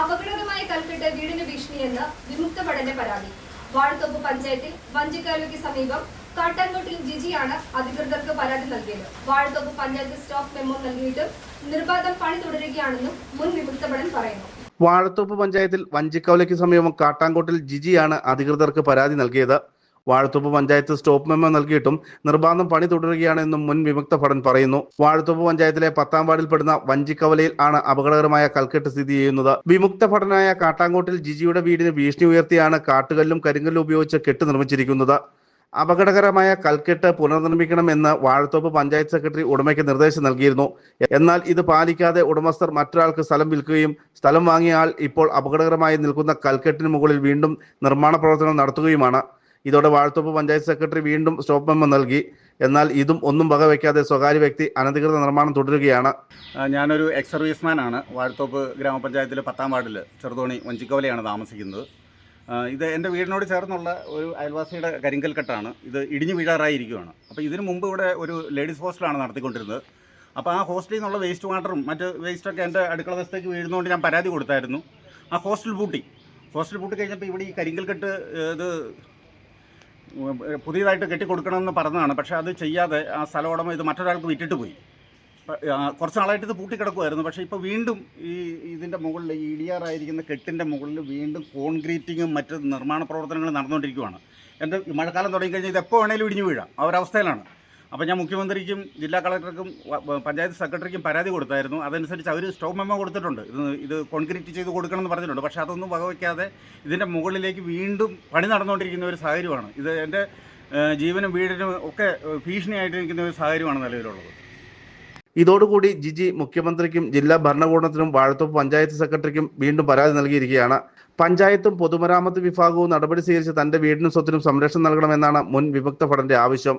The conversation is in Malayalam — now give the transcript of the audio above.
അപകടകരമായ കൽക്കെട്ട് വീടിന് ഭീഷണിയെന്ന് വിമുക്ത ഭടന്റെ പരാതി. വാഴത്തോപ്പ് പഞ്ചായത്തിൽ വഞ്ചിക്കാലുക്ക് സമീപം കാട്ടാൻകോട്ടിൽ ജിജിയാണ് അധികൃതർക്ക് പരാതി നൽകിയത്. വാഴത്തോപ്പ് പഞ്ചായത്ത് സ്റ്റോപ്പ് മെമ്മോ നൽകിയിട്ടും നിർബാധം പണി തുടരുകയാണെന്നും മുൻ വിമുക്ത ഭടൻ പറയുന്നു. വാഴത്തോപ്പ് പഞ്ചായത്തിൽ വഞ്ചിക്കവലയ്ക്ക് സമീപം കാട്ടാങ്കോട്ടിൽ ജിജിയാണ് അധികൃതർക്ക് പരാതി നൽകിയത്. വാഴത്തോപ്പ് പഞ്ചായത്ത് സ്റ്റോപ്പ് മെമ്മോ നൽകിയിട്ടും നിർബാന്ധം പണി തുടരുകയാണെന്നും മുൻ വിമുക്ത ഭടൻ പറയുന്നു. വാഴത്തോപ്പ് പഞ്ചായത്തിലെ പത്താം വാർഡിൽപ്പെടുന്ന വഞ്ചിക്കവലയിൽ ആണ് അപകടകരമായ കൽക്കെട്ട് സ്ഥിതി ചെയ്യുന്നത്. വിമുക്ത ഭടനായ കാട്ടാങ്കോട്ടിൽ ജിജിയുടെ വീടിന് ഭീഷണി ഉയർത്തിയാണ് കാട്ടുകല്ലും കരിങ്കല്ലും ഉപയോഗിച്ച് കെട്ട് നിർമ്മിച്ചിരിക്കുന്നത്. അപകടകരമായ കൽക്കെട്ട് പുനർനിർമ്മിക്കണമെന്ന് വാഴത്തോപ്പ് പഞ്ചായത്ത് സെക്രട്ടറി ഉടമയ്ക്ക് നിർദ്ദേശം നൽകിയിരുന്നു. എന്നാൽ ഇത് പാലിക്കാതെ ഉടമസ്ഥർ മറ്റൊരാൾക്ക് സ്ഥലം വിൽക്കുകയും സ്ഥലം വാങ്ങിയ ആൾ ഇപ്പോൾ അപകടകരമായി നിൽക്കുന്ന കൽക്കെട്ടിന് മുകളിൽ വീണ്ടും നിർമ്മാണ പ്രവർത്തനങ്ങൾ നടത്തുകയുമാണ്. ഇതോടെ വാഴത്തോപ്പ് പഞ്ചായത്ത് സെക്രട്ടറി വീണ്ടും സ്റ്റോപ്പ് മെമ്മോ നൽകി. എന്നാൽ ഇതും ഒന്നും വകവയ്ക്കാതെ സ്വകാര്യ വ്യക്തി അനധികൃത നിർമ്മാണം തുടരുകയാണ്. ഞാനൊരു എക്സ് സർവീസ്മാൻ ആണ്. വാഴത്തോപ്പ് ഗ്രാമപഞ്ചായത്തിലെ പത്താം വാർഡിൽ ചെറുതോണി വഞ്ചിക്കവലയാണ് താമസിക്കുന്നത്. ഇത് എന്റെ വീടിനോട് ചേർന്നുള്ള ഒരു അയൽവാസിയുടെ കരിങ്കൽ കെട്ടാണ് ഇത് ഇടിഞ്ഞു വീഴാറായിരിക്കുകയാണ്. അപ്പോൾ ഇതിനു മുമ്പ് ഇവിടെ ഒരു ലേഡീസ് ഹോസ്റ്റലാണ് നടത്തിക്കൊണ്ടിരുന്നത്. അപ്പോൾ ആ ഹോസ്റ്റലിൽ നിന്നുള്ള വേസ്റ്റ് വാട്ടറും മറ്റ് വേസ്റ്റൊക്കെ എന്റെ അടുക്കള വശത്തേക്ക് വീഴുന്നതുകൊണ്ട് ഞാൻ പരാതി കൊടുത്തായിരുന്നു. ആ ഹോസ്റ്റൽ പൂട്ടി. ഹോസ്റ്റൽ പൂട്ടി കഴിഞ്ഞപ്പോൾ ഇവിടെ ഈ കരിങ്കൽ കെട്ട് ഇത് പുതിയതായിട്ട് കെട്ടിക്കൊടുക്കണമെന്ന് പറഞ്ഞതാണ്. പക്ഷേ അത് ചെയ്യാതെ ആ സ്ഥലം ഇത് മറ്റൊരാൾക്ക് വിറ്റിട്ട് പോയി. കുറച്ച് നാളായിട്ട് ഇത് പൂട്ടിക്കിടക്കുമായിരുന്നു പക്ഷേ ഇപ്പോൾ വീണ്ടും ഈ ഇതിന്റെ മുകളിൽ ഈ ഇടിയാറായിരിക്കുന്ന കെട്ടിന്റെ മുകളിൽ വീണ്ടും കോൺക്രീറ്റിങ്ങും മറ്റ് നിർമ്മാണ പ്രവർത്തനങ്ങളും നടന്നുകൊണ്ടിരിക്കുകയാണ് എന്റെ മഴക്കാലം തുടങ്ങിക്കഴിഞ്ഞാൽ ഇത് എപ്പോൾ വേണേലും ഇടിഞ്ഞു വീഴാം. ആ ഒരവസ്ഥയിലാണ്. അപ്പോൾ ഞാൻ മുഖ്യമന്ത്രിക്കും ജില്ലാ കളക്ടർക്കും പഞ്ചായത്ത് സെക്രട്ടറിക്കും പരാതി കൊടുത്തായിരുന്നു. അതനുസരിച്ച് അവർ സ്റ്റോപ്പ് മെമ്മോ കൊടുത്തിട്ടുണ്ട്. ഇത് ഇത് കോൺക്രീറ്റ് ചെയ്ത് കൊടുക്കണമെന്ന് പറഞ്ഞിട്ടുണ്ട്. പക്ഷേ അതൊന്നും വകവയ്ക്കാതെ ഇതിന്റെ മുകളിലേക്ക് വീണ്ടും പണി നടന്നുകൊണ്ടിരിക്കുന്ന ഒരു സാഹചര്യമാണ്. ഇത് എന്റെ ജീവനും വീടിനും ഒക്കെ ഭീഷണിയായിട്ടിരിക്കുന്ന ഒരു സാഹചര്യമാണ് നിലവിലുള്ളത്. ഇതോടുകൂടി ജിജി മുഖ്യമന്ത്രിക്കും ജില്ലാ ഭരണകൂടത്തിനും വാഴത്തോപ്പ് പഞ്ചായത്ത് സെക്രട്ടറിക്കും വീണ്ടും പരാതി നൽകിയിരിക്കുകയാണ്. പഞ്ചായത്തും പൊതുമരാമത്ത് വിഭാഗവും നടപടി സ്വീകരിച്ച് തന്റെ വീടിനും സ്വത്തിനും സംരക്ഷണം നൽകണമെന്നാണ് മുൻ വിമുക്ത ഭടന്റെ ആവശ്യം.